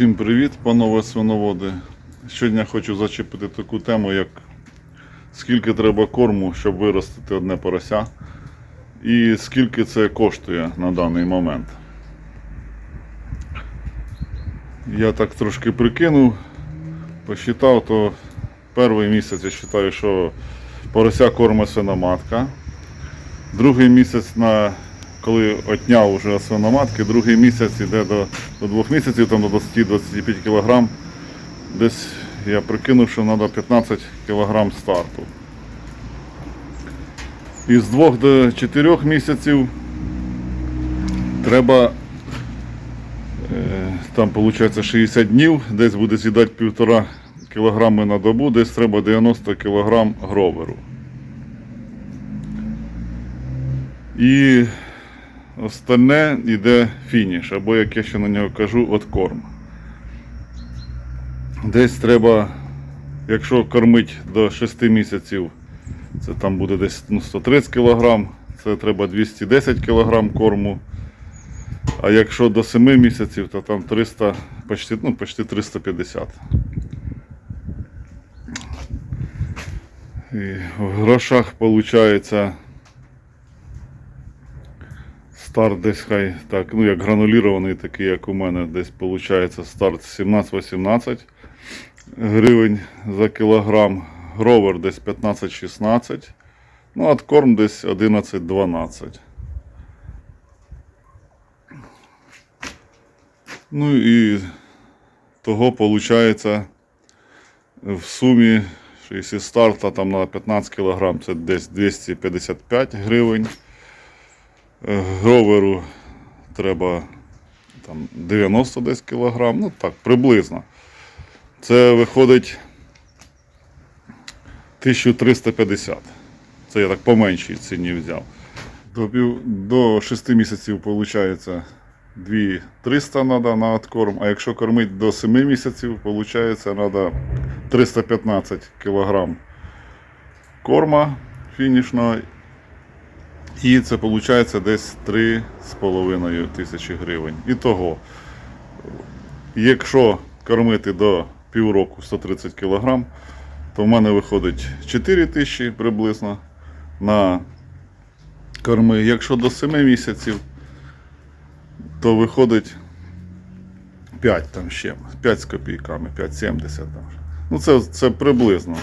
Всім привіт, панове свиноводи. Сьогодні хочу зачепити таку тему, як скільки треба корму, щоб виростити одне порося, і скільки це коштує на даний момент. Я так трошки прикинув, посчитав, то перший місяць я вважаю, що порося кормить свиноматка. Другий місяць, на, коли отняв вже свиноматки, другий місяць йде до, до двох місяців, там до 20-25 кг. Десь я прикинув, що треба 15 кг старту. Із 2 до 4 місяців треба, е, там виходить 60 днів, десь буде з'їдати 1,5 кг на добу, десь треба 90 кг гроверу. І остальне йде фініш, або як я ще на нього кажу, от корм. Десь треба, якщо кормить до 6 місяців, це там буде десь ну, 130 кг, це треба 210 кг корму. А якщо до 7 місяців, то там 300, почти, ну, почти 350. І в грошах виходить старт десь хай так, ну як гранулірований, такий, як у мене, десь виходить старт 17-18 гривень за кілограм. Гровер десь 15-16. Ну, а корм десь 11-12. Ну і того виходить в сумі, що якщо старта там на 15 кг, це десь 255 гривень. Гроверу треба там 90 десь кілограм, ну так, приблизно. Це виходить 1350. Це я так по меншій ціні взяв. До, пів, до 6 місяців виходить 2300 треба на откорм, а якщо кормити до 7 місяців, виходить треба 315 кілограм корма фінішного і це виходить десь 3,5 тисячі гривень. І того, якщо кормити до півроку 130 кг, то в мене виходить 4 тисячі приблизно на корми. Якщо до 7 місяців, то виходить 5 там ще, 5 з копійками, 5,70 там. Ну це, це приблизно.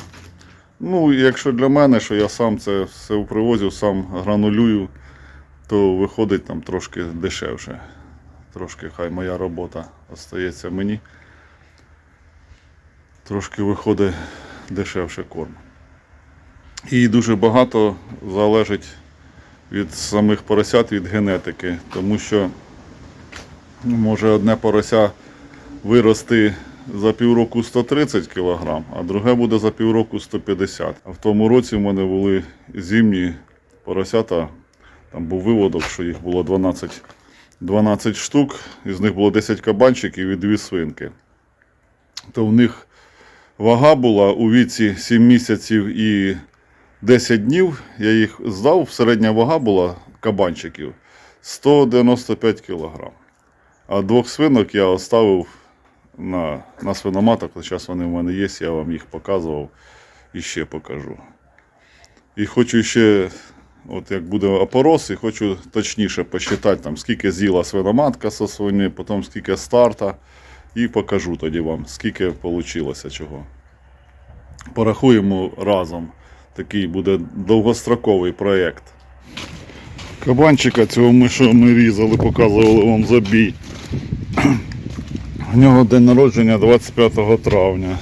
Ну, якщо для мене, що я сам це все у привозів, сам гранулюю, то виходить там трошки дешевше. Трошки хай моя робота остається мені. Трошки виходить дешевше корм. І дуже багато залежить від самих поросят, від генетики, тому що ну, може одне порося вирости за півроку 130 кг, а друге буде за півроку 150 А в тому році в мене були зимні поросята. Там був виводок, що їх було 12, 12 штук, із них було 10 кабанчиків і 2 свинки. То в них вага була у віці 7 місяців і 10 днів. Я їх здав, середня вага була кабанчиків 195 кг. А двох свинок я оставив на, на свиноматок. Зараз вони в мене є, я вам їх показував і ще покажу. І хочу ще, от як буде опорос, і хочу точніше посчитати, там, скільки з'їла свиноматка со свині, потім скільки старта. І покажу тоді вам, скільки вийшло чого. Порахуємо разом. Такий буде довгостроковий проєкт. Кабанчика цього ми що ми різали, показували вам забій. У нього день народження 25 травня.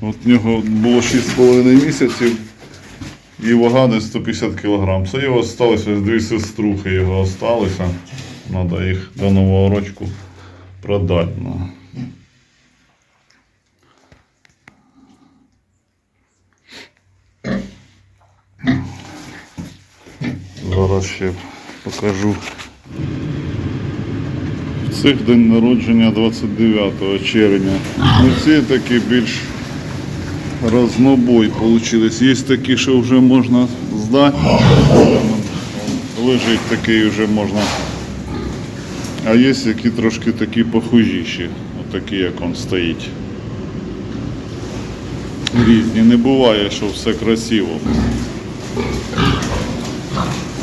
От в нього було 6,5 місяців і вага десь 150 кг. Це його залишилося, дві сеструхи його залишилося. Треба їх до нового рочку продати. Ну. Зараз ще покажу. Цих день народження 29 червня. Ну ці такі більш разнобой получились. Є такі, що вже можна здати. Лежить такий вже можна А є які трошки такі похожіші, отакі, як он стоїть. Різні. Не буває, що все красиво.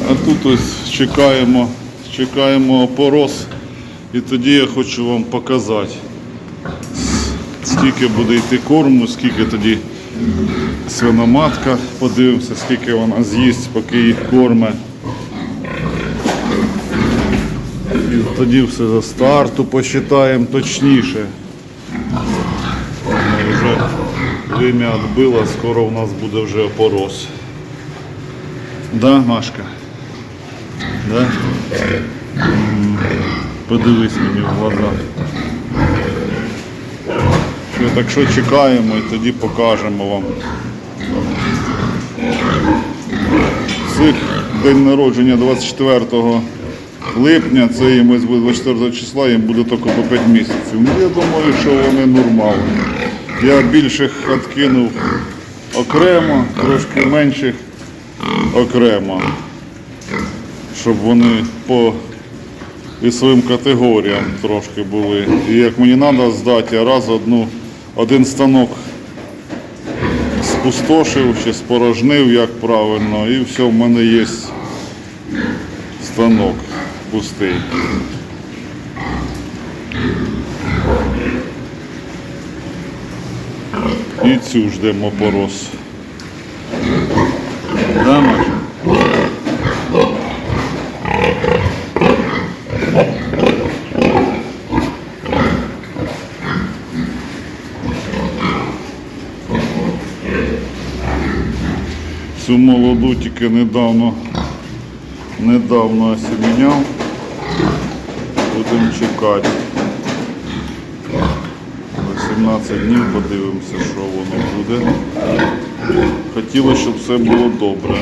А тут ось чекаємо, чекаємо опорос. І тоді я хочу вам показати, скільки буде йти корму, скільки тоді свиноматка, подивимося, скільки вона з'їсть, поки їх корме. І тоді все за старту посчитаємо точніше. Вже время відбило, скоро у нас буде вже опорос. Да, Машка? Да? Подивись мені в глаза. Що, так що чекаємо і тоді покажемо вам. Цих день народження 24 липня, це їм ось 24 числа, їм буде тільки по 5 місяців. Ну, я думаю, що вони нормальні. Я більших відкинув окремо, трошки менших окремо, щоб вони по і своїм категоріям трошки були. І як мені треба здати, я раз одну, один станок спустошив чи спорожнив, як правильно, і все, в мене є станок пустий. І цю ждемо порос. Цю молоду тільки недавно, недавно осіміняв. Будемо чекати. 18 днів подивимося, що воно буде. Хотілося, щоб все було добре.